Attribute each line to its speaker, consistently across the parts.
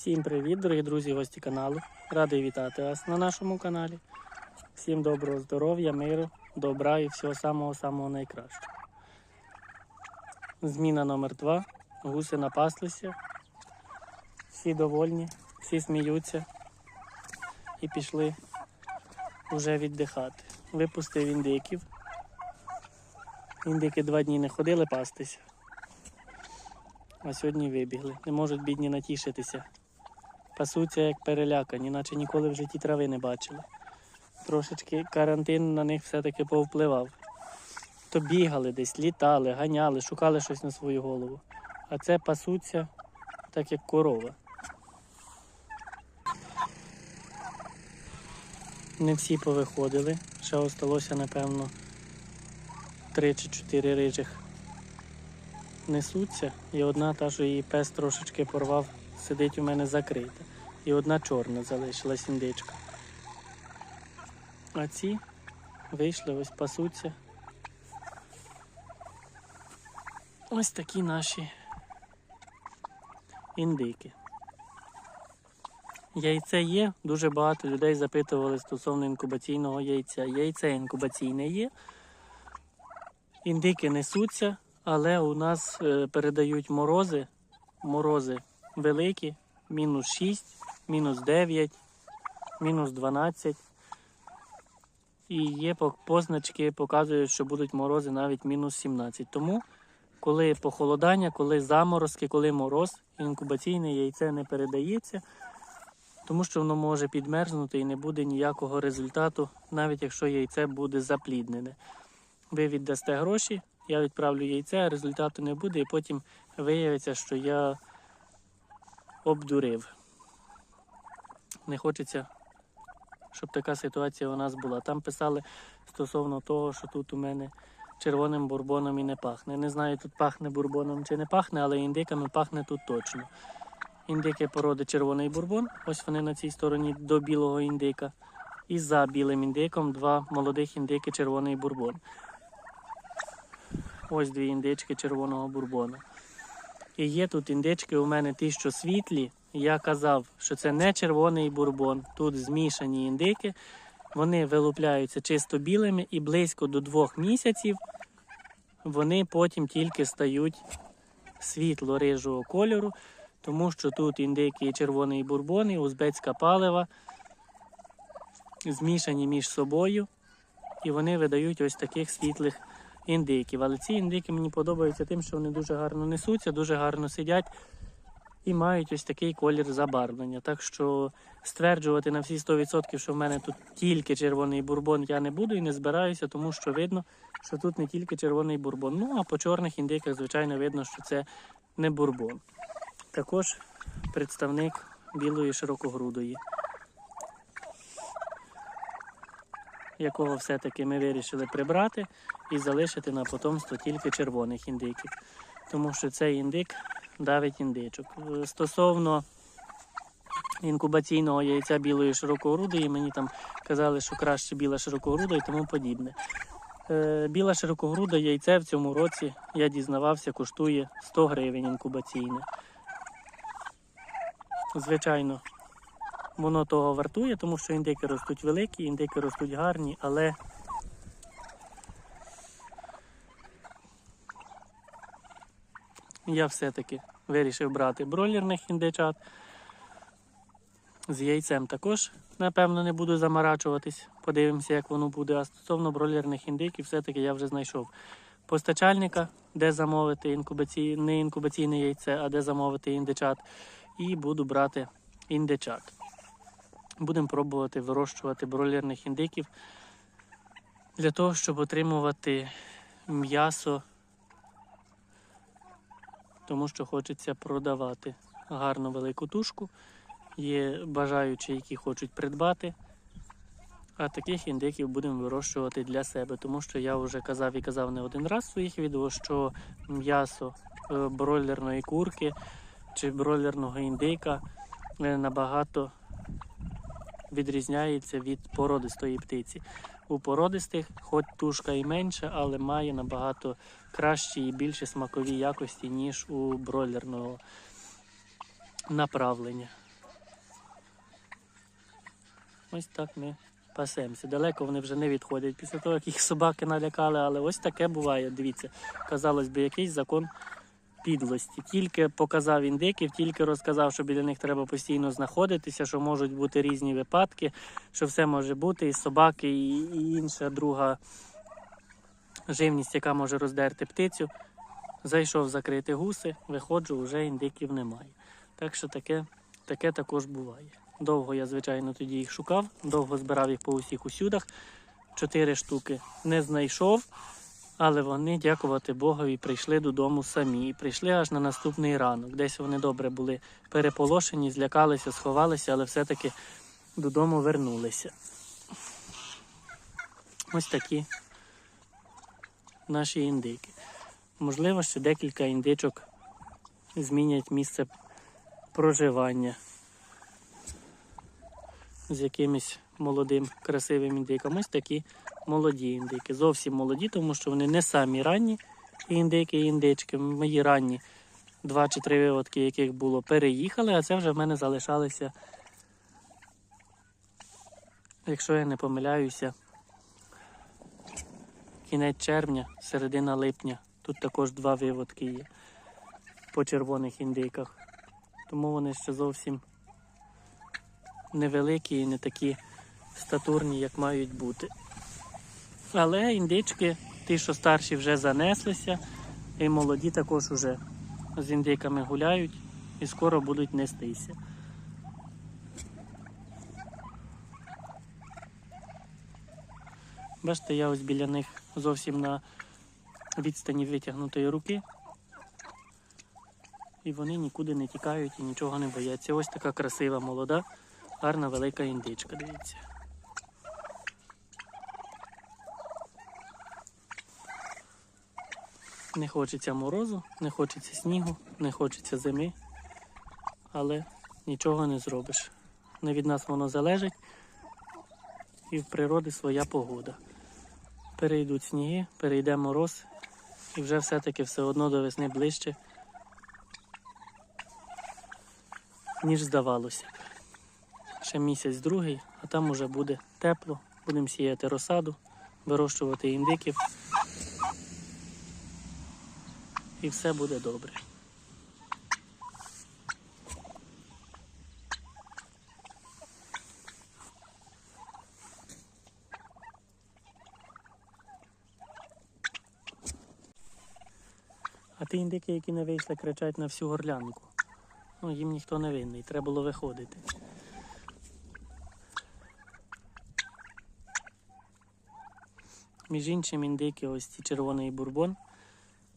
Speaker 1: Всім привіт, дорогі друзі, гості каналу. Радий вітати вас на нашому каналі. Всім доброго здоров'я, миру, добра і всього самого-самого найкращого. Зміна номер 2 Гуси напаслися. Всі довольні, всі сміються і пішли вже віддихати. Випустив індиків. Індики два дні не ходили пастися. А сьогодні вибігли. Не можуть бідні натішитися. Пасуться як перелякані, наче ніколи в житті трави не бачили. Трошечки карантин на них все-таки повпливав. То бігали десь, літали, ганяли, шукали щось на свою голову. А це пасуться так, як корова. Не всі повиходили. Ще осталося, напевно, три чи чотири рижих несуться, і одна та, що її пес трошечки порвав, сидить у мене закрита. І одна чорна залишилась індичка. А ці вийшли, ось пасуться. Ось такі наші індики. Яйце є, дуже багато людей запитували стосовно інкубаційного яйця. Яйце інкубаційне є. Індики несуться, але у нас е, передають морози. Морози великі, мінус 6, мінус 9, мінус 12. І є позначки, показують, що будуть морози навіть мінус 17. Тому, коли похолодання, коли заморозки, коли мороз, інкубаційне яйце не передається, тому що воно може підмерзнути і не буде ніякого результату, навіть якщо яйце буде запліднене. Ви віддасте гроші, я відправлю яйце, результату не буде, і потім виявиться, що я обдурив. Не хочеться, щоб така ситуація у нас була. Там писали стосовно того, що тут у мене червоним бурбоном і не пахне. Не знаю, тут пахне бурбоном чи не пахне, але індиками пахне тут точно. Індики породи червоний бурбон, ось вони на цій стороні до білого індика. І за білим індиком два молодих індики червоний бурбон. Ось дві індички червоного бурбону. І є тут індички у мене ті, що світлі. Я казав, що це не червоний бурбон. Тут змішані індики. Вони вилупляються чисто білими і близько до двох місяців вони потім тільки стають світло-рижого кольору, тому що тут індики і червоний бурбон, і узбецька палива змішані між собою, і вони видають ось таких світлих індиків. Але ці індики мені подобаються тим, що вони дуже гарно несуться, дуже гарно сидять і мають ось такий колір забарвлення. Так що стверджувати на всі 100%, що в мене тут тільки червоний бурбон, я не буду і не збираюся, тому що видно, що тут не тільки червоний бурбон. Ну а по чорних індиках, звичайно, видно, що це не бурбон. Також представник білої широкогрудої. якого все-таки ми вирішили прибрати і залишити на потомство тільки червоних індиків. Тому що цей індик давить індичок. Е, Стосовно інкубаційного яйця білої широкогрудої, мені там казали, що краще біла широкогруда і тому подібне. Е, Біла широкогруда яйце в цьому році, я дізнавався, коштує 100 гривень інкубаційне. Звичайно, воно того вартує, тому що індики ростуть великі, індики ростуть гарні, але я все-таки вирішив брати бройлерних індичат. З яйцем також, напевно, не буду заморачуватись. Подивимося, як воно буде. А стосовно бройлерних індиків, все-таки я вже знайшов постачальника, де замовити інкубаці... не інкубаційне яйце, а де замовити індичат. І буду брати індичат. Будемо пробувати вирощувати бройлерних індиків для того, щоб отримувати м'ясо, тому що хочеться продавати гарну велику тушку. Є бажаючі, які хочуть придбати. А таких індиків будемо вирощувати для себе, тому що я вже казав і казав не один раз в своїх відео, що м'ясо е, бройлерної курки чи бройлерного індика е, набагато відрізняється від породистої птиці. У породистих, хоч тушка і менше, але має набагато кращі і більші смакові якості, ніж у бройлерного направлення. Ось так ми пасемося. Далеко вони вже не відходять після того, як їх собаки налякали, але ось таке буває. Дивіться, казалось би, якийсь закон підлості. Тільки показав індиків, тільки розказав, що біля них треба постійно знаходитися, що можуть бути різні випадки, що все може бути, і собаки, і, і інша друга живність, яка може роздерти птицю. Зайшов закрити гуси, виходжу, вже індиків немає. Так що таке, таке також буває. Довго я, звичайно, тоді їх шукав, довго збирав їх по усіх усюдах. Чотири штуки не знайшов, але вони, дякувати Богові, прийшли додому самі. І прийшли аж на наступний ранок. Десь вони добре були переполошені, злякалися, сховалися, але все-таки додому вернулися. Ось такі наші індики. Можливо, ще декілька індичок змінять місце проживання з якимось молодим красивим індиком. Ось такі молоді індики. Зовсім молоді, тому що вони не самі ранні індики і індички. Мої ранні два чи три виводки, яких було, переїхали, а це вже в мене залишалися, якщо я не помиляюся, кінець червня, середина липня. Тут також два виводки є по червоних індиках. Тому вони ще зовсім невеликі і не такі статурні, як мають бути. Але індички, ті, що старші, вже занеслися, і молоді також уже з індиками гуляють і скоро будуть нестися. Бачите, я ось біля них зовсім на відстані витягнутої руки. І вони нікуди не тікають і нічого не бояться. Ось така красива, молода, гарна велика індичка, дивіться. Не хочеться морозу, не хочеться снігу, не хочеться зими, але нічого не зробиш. Не від нас воно залежить і в природи своя погода. Перейдуть сніги, перейде мороз, і вже все-таки все одно до весни ближче, ніж здавалося. Ще місяць другий, а там уже буде тепло. Будемо сіяти розсаду, вирощувати індиків. І все буде добре. А ті індики, які не вийшли, кричать на всю горлянку. Ну, їм ніхто не винний, треба було виходити. Між іншим, індики, ось ці червоний бурбон,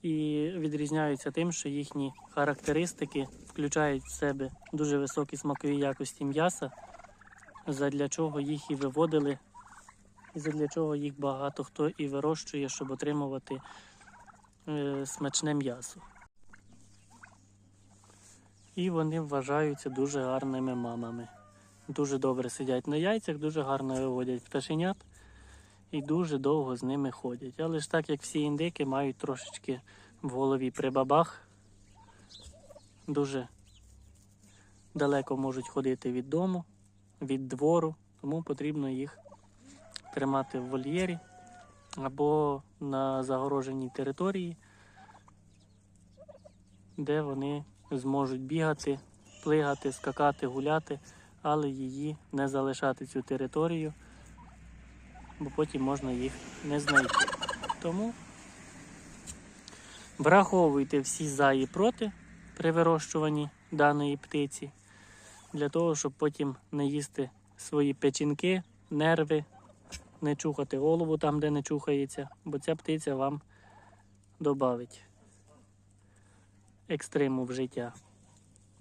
Speaker 1: і відрізняються тим, що їхні характеристики включають в себе дуже високі смакові якості м'яса, задля чого їх і виводили, і задля чого їх багато хто і вирощує, щоб отримувати е, смачне м'ясо. І вони вважаються дуже гарними мамами. Дуже добре сидять на яйцях, дуже гарно виводять пташенят і дуже довго з ними ходять. Але ж так як всі індики мають трошечки в голові прибабах, дуже далеко можуть ходити від дому, від двору, тому потрібно їх тримати в вольєрі або на загороженій території, де вони зможуть бігати, плигати, скакати, гуляти, але її не залишати цю територію, бо потім можна їх не знайти. Тому враховуйте всі за і проти при вирощуванні даної птиці, для того, щоб потім не їсти свої печінки, нерви, не чухати голову там, де не чухається, бо ця птиця вам додавить екстриму в життя.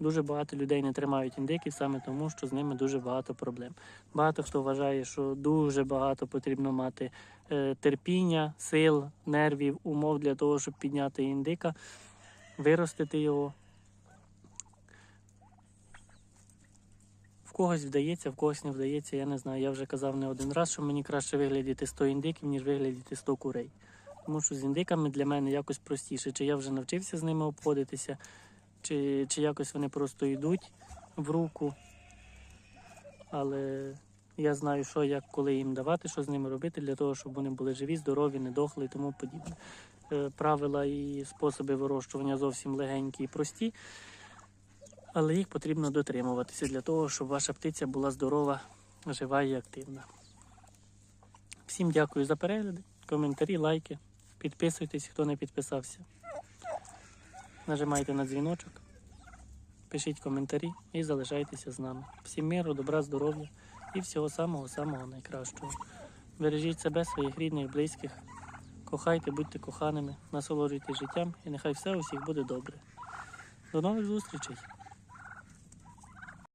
Speaker 1: Дуже багато людей не тримають індиків саме тому, що з ними дуже багато проблем. Багато хто вважає, що дуже багато потрібно мати е, терпіння, сил, нервів, умов для того, щоб підняти індика, виростити його. В когось вдається, в когось не вдається, я не знаю. Я вже казав не один раз, що мені краще виглядіти 100 індиків, ніж виглядіти 100 курей. Тому що з індиками для мене якось простіше. Чи я вже навчився з ними обходитися, чи, чи якось вони просто йдуть в руку. Але Я знаю, що як коли їм давати, що з ними робити, для того, щоб вони були живі, здорові, не дохли і тому подібне. Е, Правила і способи вирощування зовсім легенькі і прості, але їх потрібно дотримуватися для того, щоб ваша птиця була здорова, жива і активна. Всім дякую за перегляди, коментарі, лайки. Підписуйтесь, хто не підписався. Нажимайте на дзвіночок, пишіть коментарі і залишайтеся з нами. Всім миру, добра, здоров'я і всього самого-самого найкращого. Бережіть себе, своїх рідних, близьких. Кохайте, будьте коханими, насолоджуйтесь життям і нехай все у всіх буде добре. До нових зустрічей!